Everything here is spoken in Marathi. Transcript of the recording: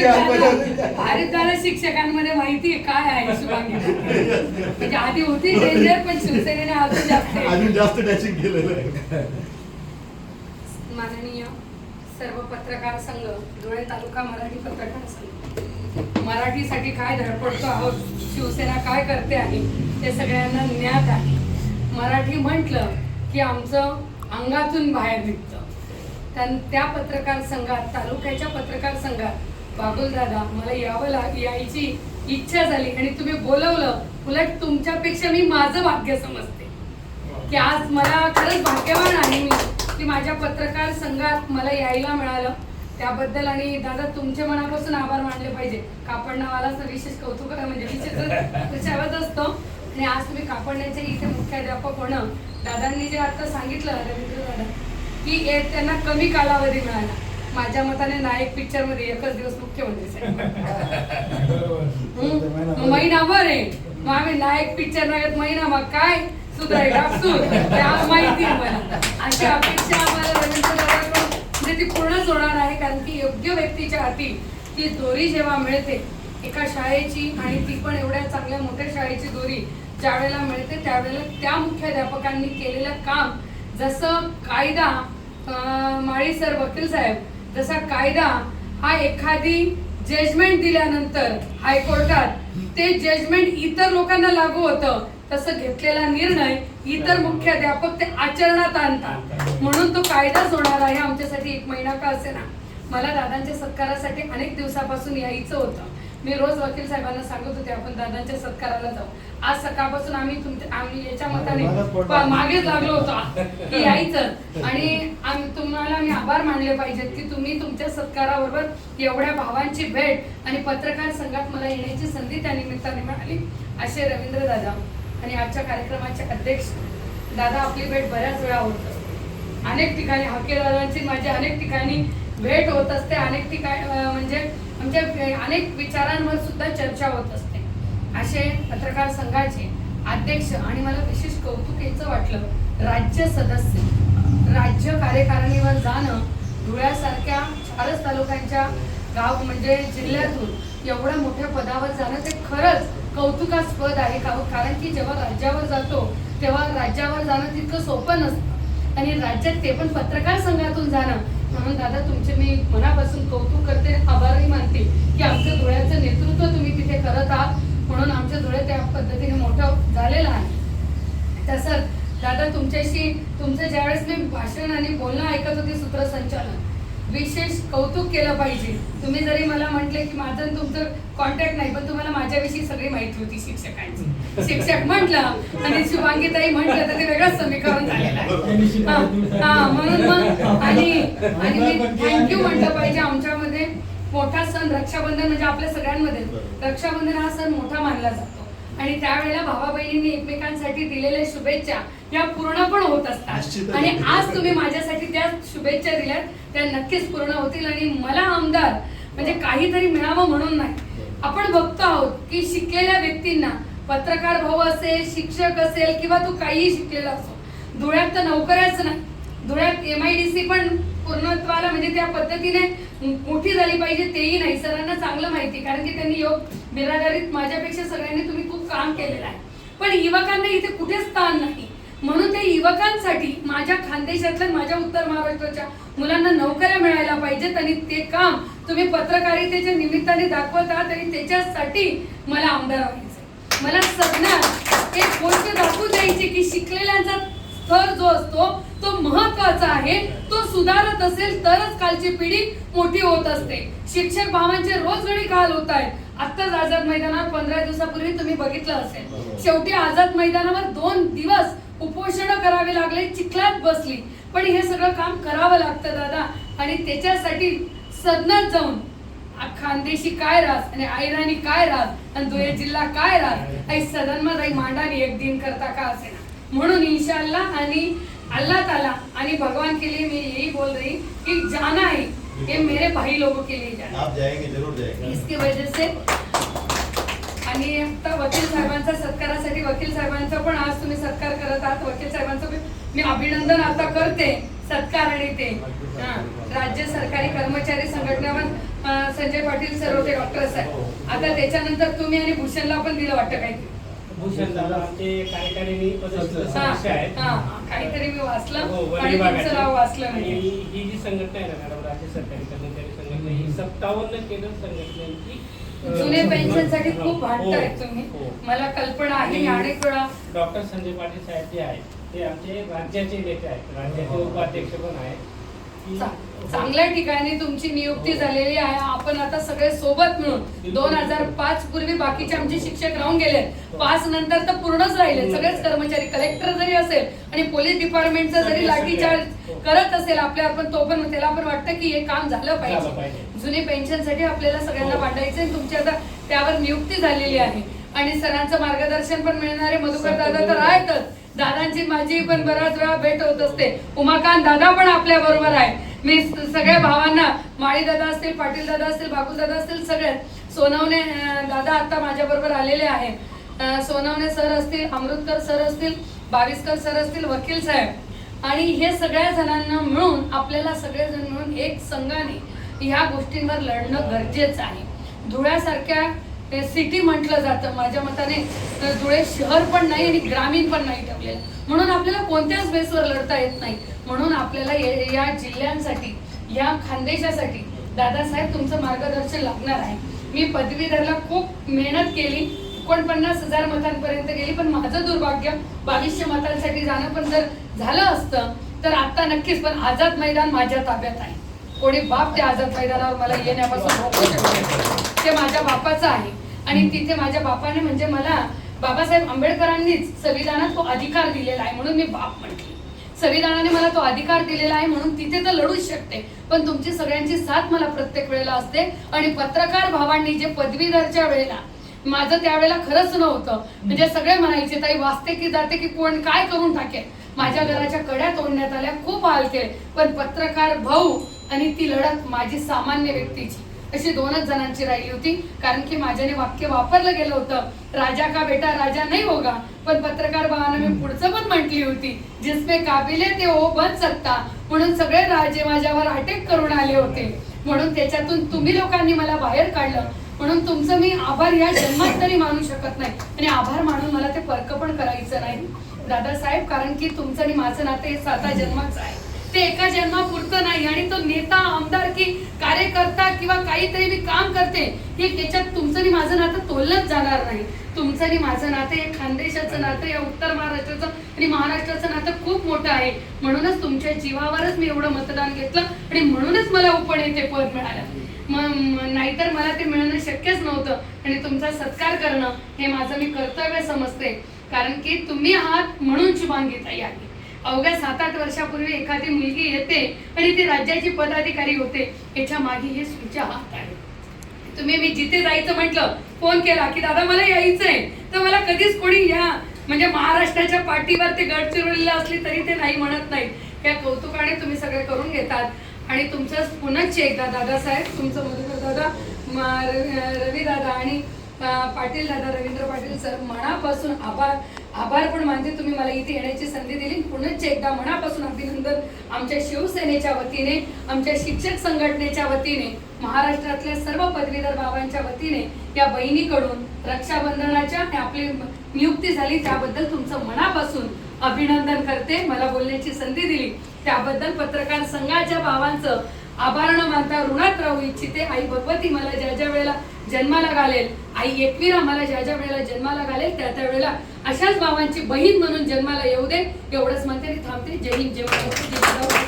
शुभांगी दादा- आत्महत्या भारी दादा शिक्षकांमध्ये माहिती आहे काय आहे शुभांगी म्हणजे आधी होती डेंजर पण शिवसेनेने अजून जास्त. अजून जास्त टॅचिंग केलेलं आहे. माननीय सर्व पत्रकार संघ धुळे तालुका मराठी पत्रकार संघ. मराठीसाठी काय धडपडतो आहोत शिवसेना काय करते आहे ते सगळ्यांना ज्ञात आहे. मराठी म्हटलं की आमचं अंगातून बाहेर निघतं. त्या पत्रकार संघात तालुक्याच्या पत्रकार संघात बाबुल दादा मला यावं लाग यायची इच्छा झाली आणि तुम्ही बोलवलं. उलट तुमच्यापेक्षा मी माझं भाग्य समजते. की आज मला खरंच भाग्यवान आहे मी की माझ्या पत्रकार संघात मला यायला मिळालं. त्याबद्दल आणि दादा तुमच्या मनापासून आभार मानले पाहिजे. कापड नावालाच विशेष कौतुक म्हणजे विशेष विषयावत असतो. आणि आज तुम्ही कापडण्याचे इथे मुख्याध्यापक होणं. दादांनी जे आता सांगितलं रवींद्र दादा की त्यांना कमी कालावधी मिळाला. माझ्या मताने नायक पिक्चरमध्ये एकच दिवस मुख्यमंत्री? मग महिनाभर आहे. मग आम्ही नायक पिक्चर नायक महिना मग काय? सुधारे डापसूर ते आज माहिती आहे मला. अशी अपेक्षा आम्हाला रवींद्र दादाकडून म्हणजे ती पूर्णच होणार आहे कारण की योग्य व्यक्तीच्या हाती ती दोरी जेव्हा मिळते एका शाळेची आणि ती पण एवढ्या चांगल्या मोठ्या शाळेची दोरी ज्या वेळेला मिळते त्यावेळेला त्या मुख्याध्यापकांनी केलेलं काम जसं कायदा माळी सर वकील साहेब जसा कायदा हा एखादी जजमेंट दिल्यानंतर हायकोर्टात ते जजमेंट इतर लोकांना लागू होतं तसं घेतलेला निर्णय इतर मुख्याध्यापक ते आचरणात आणतात. म्हणून तो कायदाच होणार आहे आमच्यासाठी एक महिना का असेना. मला दादांच्या सत्कारासाठी अनेक दिवसापासून यायचं होतं. मी रोज वकील साहेबांना सांगत होते आपण दादांच्या सत्काराला जाऊ. आज सकाळपासून आम्ही तुमच्या आम्ही याच्या मताने मागेच लागलो होतो. की यायचं. आणि आम्ही तुम्हाला मी आभार मानले पाहिजेत की तुम्ही तुमच्या सत्काराबरोबर एवढ्या भावांची भेट आणि पत्रकार संघात मला येण्याची संधी त्या निमित्ताने मिळाली. असे रवींद्र दादा आणि आजच्या कार्यक्रमाचे अध्यक्ष. दादा आपली भेट बऱ्याच वेळा होत अनेक ठिकाणी हाकेदारांची माझी अनेक ठिकाणी भेट होत असते. अनेक ठिकाणी म्हणजे म्हणजे, आमच्या अनेक विचारांवर सुद्धा चर्चा होत असते. असे पत्रकार संघाचे अध्यक्ष आणि मला विशेष कौतुक याचं वाटलं राज्य सदस्य राज्य कार्यकारिणीवर जाणं धुळ्यासारख्या चारच तालुक्यांच्या गाव म्हणजे जिल्ह्यातून एवढ्या मोठ्या पदावर जाणं ते खरंच कौतुकास्पद आहे का हो? कारण की जेव्हा राज्यावर जातो तेव्हा राज्यावर जाणं तितकं सोपं नसतं. आणि राज्यात ते पण पत्रकार संघातून जाणं म्हणून दादा तुमचे मी मनापासून कौतुक करते आभारही मानते की आमचं धुळ्याचं नेतृत्व तुम्ही तिथे करत आहात. म्हणून आमच्या धुळे त्या पद्धतीने मोठं झालेलं आहे. तसंच दादा तुमच्याशी तुमचं ज्यावेळेस मी भाषण आणि बोलणं ऐकत होते सूत्रसंचालन विशेष कौतुक केलं पाहिजे. तुम्ही जरी मला म्हटले की माझं तुमचं कॉन्टॅक्ट नाही पण तुम्हाला माझ्याविषयी सगळी माहिती होती शिक्षकांची. शिक्षक म्हटलं आणि शुभांगीताई म्हटलं तर ते वेगळंच समीकरण झालेलं आहे. हा, हा, म्हणून मग आणि आणि मी थँक्यू म्हटलं पाहिजे आमच्यामध्ये. मोठा सण रक्षाबंधन म्हणजे आपल्या सगळ्यांमध्ये. रक्षाबंधन हा सण मोठा मानला जातो. आणि त्यावेळेला भावा बहिणींनी एकमेकांसाठी दिलेल्या शुभेच्छा या पूर्ण पण होत असतात. आणि आज तुम्ही माझ्यासाठी त्या शुभेच्छा दिल्यात त्या नक्कीच पूर्ण होतील. आणि मला आमदार म्हणजे काहीतरी मिळावं म्हणून नाही. आपण बघतो आहोत की शिकलेल्या व्यक्तींना पत्रकार भाऊ असेल शिक्षक असेल किंवा तू काहीही शिकलेला असो धुळ्यात तर नोकऱ्याच नाही. धुळ्यात एम आय डी सी पण पूर्णत्वाला म्हणजे त्या पद्धतीने मोठी झाली पाहिजे तेही नाही. सरांना चांगलं माहिती कारण की त्यांनी योग बिरादारीत माझ्यापेक्षा सगळ्यांनी तुम्ही खूप काम केलेलं आहे. पण युवकांना इथे कुठेच स्थान नाही. म्हणून ते युवकांसाठी माझ्या खानदेशातल्या माझ्या उत्तर महाराष्ट्राच्या मुलांना नोकऱ्या मिळायला पाहिजेत आणि ते काम तुम्ही पत्रकारितेच्या निमित्ताने दाखवत आहात आणि त्याच्यासाठी मला आमदार व्हायचं मला सगळ्यात एक गोष्ट दाखवून द्यायची की शिकलेल्यांचा स्तर जो असतो तो महत्त्वाचा आहे. तो सुधारत असेल तरच कालची पिढी मोठी होत असते. शिक्षक भावांचे रोज घडी काल होत आहेत. आत्ताच आझाद मैदानावर पंधरा दिवसापूर्वी तुम्ही बघितलं असेल. शेवटी आझाद मैदानावर दोन दिवस उपोषण करावे लागले चिखलात बसली. पण हे सगळं काम करावं लागतं दादा. आणि त्याच्यासाठी सदनात जाऊन खानदेशी काय रास आणि आयराणी काय रास आणि धुळे जिल्हा काय रास आई सदनमध्ये मांडानी एक दिन करता का असे म्हणून इन्शाल्ला आणि अल्ला ताला आणि भगवान के लिए मी यही बोल रही की जाना है. ये मेरे भाई लोगों के लिए जाना. आप जाएंगे जरूर जाएंगे। इसकी वजह से। आणि आता वकील साहेबांचा सत्कारासाठी वकील साहेबांचा पण आज तुम्ही सत्कार करत आहात. वकील साहेबांचं मी अभिनंदन आता करते सत्कार आणि ते. हा. राज्य सरकारी कर्मचारी संघटनेवर संजय पाटील सर होते डॉक्टर साहेब. आता त्याच्यानंतर तुम्ही आणि भूषणला पण दिलं वाटतं काही? भूषण दादा आमचे कार्यकारिणी हा, हा. काहीतरी मी हो, वाचलं आणि. तुमचं नाव वाचलं आणि मी ही जी संघटना आहे ना मॅडम राज्य सरकारी कर्मचारी संघटना ही सत्तावन्न केंद्र संघटनांची अ, जुने पेन्शनसाठी हो, खूप भांडतायत हो, तुम्ही हो. मला कल्पना आहे आणि अनेक वेळा डॉक्टर संजय पाटील साहेब जे आहेत ते आमचे राज्याचे नेते आहेत राज्याचे उपाध्यक्ष पण आहेत चांगल्या ठिकाणी तुमची नियुक्ती झालेली आहे. आपण आता सगळे सोबत मिळून दोन हजार पाच पूर्वी बाकीचे आमचे शिक्षक राहून गेले. पाच नंतर तर पूर्णच राहिले. सगळेच कर्मचारी कलेक्टर जरी असेल आणि पोलीस डिपार्टमेंटचा जरी लाठीचार्ज करत असेल आपल्यावर पण तो पण त्याला पण वाटतं की हे काम झालं पाहिजे. जुनी पेन्शनसाठी आपल्याला सगळ्यांना हो. भांडायचं आहे तुमची आता त्यावर नियुक्ती झालेली आहे. आणि सरांचं मार्गदर्शन पण मिळणारे मधुकर दादा तर आहेतच दादांची माझी पण बराच वेळा भेट होत असते. उमाकांत दादा पण आपल्या बरोबर आहे. मी सगळ्या भावांना माळी दादा असतील पाटील दादा असतील बाकू दादा असतील सगळे. सोनवणे दादा आता माझ्या बरोबर आलेले आहेत सोनवने सोनवणे सर असतील अमृतकर सर असतील बावीसकर सर असतील वकील साहेब. आणि हे सगळ्या जणांना मिळून आपल्याला सगळेजण मिळून एक संघाने ह्या गोष्टींवर लढणं गरजेचं आहे. धुळ्यासारख्या सिटी म्हटलं जातं. माझ्या मताने तर धुळे शहर पण नाही आणि ग्रामीण पण नाही ठेवलेलं. म्हणून आपल्याला कोणत्याच बेसवर लढता येत नाही. म्हणून आपल्याला या जिल्ह्यांसाठी या खानदेशासाठी दादासाहेब तुमचं मार्गदर्शन लागणार आहे. मी पदवीधरला खूप मेहनत केली. एकोणपन्नास हजार मतांपर्यंत गेली पण माझं दुर्भाग्य बावीसशे मतांसाठी जाणं पण जर झालं असतं तर आता नक्कीच पण आझाद मैदान माझ्या ताब्यात आहे. कोणी बाप त्या आझाद मैदानावर मला येण्यापासून रोखू ते माझ्या बापाचं आहे. आणि तिथे माझ्या बापाने म्हणजे मला बाबासाहेब आंबेडकरांनीच संविधानात तो अधिकार दिलेला आहे म्हणून मी बाप म्हटली. संविधानाने मला तो अधिकार दिलेला आहे म्हणून तिथे तर लढूच शकते. पण तुमची सगळ्यांची साथ मला प्रत्येक वेळेला असते. आणि पत्रकार भावांनी जे पदवीधरच्या वेळेला माझं त्यावेळेला खरंच नव्हतं. म्हणजे सगळे म्हणायचे ताई वाचते की जाते की कोण काय करून टाकेल? माझ्या घराच्या कड्या तोडण्यात आल्या खूप हाल केले. पण पत्रकार भाऊ आणि ती लढत माझी सामान्य व्यक्तीची. अशी दोनच जणांची राहिली होती. कारण की माझ्याने वाक्य वापरलं गेलं होतं. राजा का बेटा राजा नाही होगा. पण पत्रकार भावानं मी पुढचं पण म्हटली होती. जिसमे काबिले ते हो बन सकता म्हणून सगळे राजे माझ्यावर अटॅक करून आले होते. म्हणून त्याच्यातून तुम्ही लोकांनी मला बाहेर काढलं. म्हणून तुमचं मी आभार या जन्मात तरी मानू शकत नाही. आणि आभार मानून मला ते पर्क पण करायचं नाही. दादासाहेब कारण की तुमचं आणि माझं नातं हे साता जन्माचं आहे. ते एका जन्मापुरतं नाही आणि तो नेता आमदार की कार्यकर्ता किंवा काहीतरी मी काम करते हे त्याच्यात तुमचं आणि माझं नातं तोललंच जाणार नाही. तुमचं आणि माझं नातं हे खानदेशाचं नातं या उत्तर महाराष्ट्राचं आणि महाराष्ट्राचं नातं खूप मोठं आहे. म्हणूनच तुमच्या जीवावरच मी एवढं मतदान घेतलं आणि म्हणूनच मला उपनेते पद मिळालं. मग नाहीतर मला ते मिळणं शक्यच नव्हतं आणि तुमचा सत्कार करणं हे माझं मी कर्तव्य समजते. कारण की तुम्ही आहात म्हणून शुभांगीताई आहे अवघ्या सात आठ वर्षापूर्वी एखादी मुलगी येते आणि ती राज्याची पदाधिकारी होते. याच्या मागे हे तुमच्या हात आहे तुम्ही मी जिथे जायचं म्हटलं फोन केला की दादा मला यायचंय. तर मला कधीच कोणी या म्हणजे महाराष्ट्राच्या पाठीवर ते गडचिरोलीला असली तरी ते नाही म्हणत नाही या कौतुकाने तुम्ही सगळे करून घेतात. आणि तुमचं पुनश्च एकदा दादासाहेब तुमचं मधुकर दादा. रवी दादा आणि पाटील दादा रवींद्र पाटील सर मनापासून आभार. आभार पण मानते. तुम्ही मला इथे येण्याची संधी दिली. पुनश्च एकदा मनापासून अभिनंदन आमच्या शिवसेनेच्या वतीने आमच्या शिक्षक संघटनेच्या वतीने महाराष्ट्रातल्या सर्व पदवीधर बाबांच्या वतीने या बहिणीकडून रक्षाबंधनाच्या आपली नियुक्ती झाली त्याबद्दल तुमचं मनापासून अभिनंदन करते. मला बोलण्याची संधी दिली. त्याबद्दल पत्रकार संघाच्या भावांचं आभारण मानता ऋणात राहू इच्छिते. आई भगवती मला ज्या ज्या वेळेला जन्माला घालेल आई एकवीरा मला ज्या ज्या वेळेला जन्माला घालेल त्या त्या वेळेला अशाच भावांची बहीण म्हणून जन्माला येऊ दे. एवढंच म्हणते थांबते. जय हिंद जय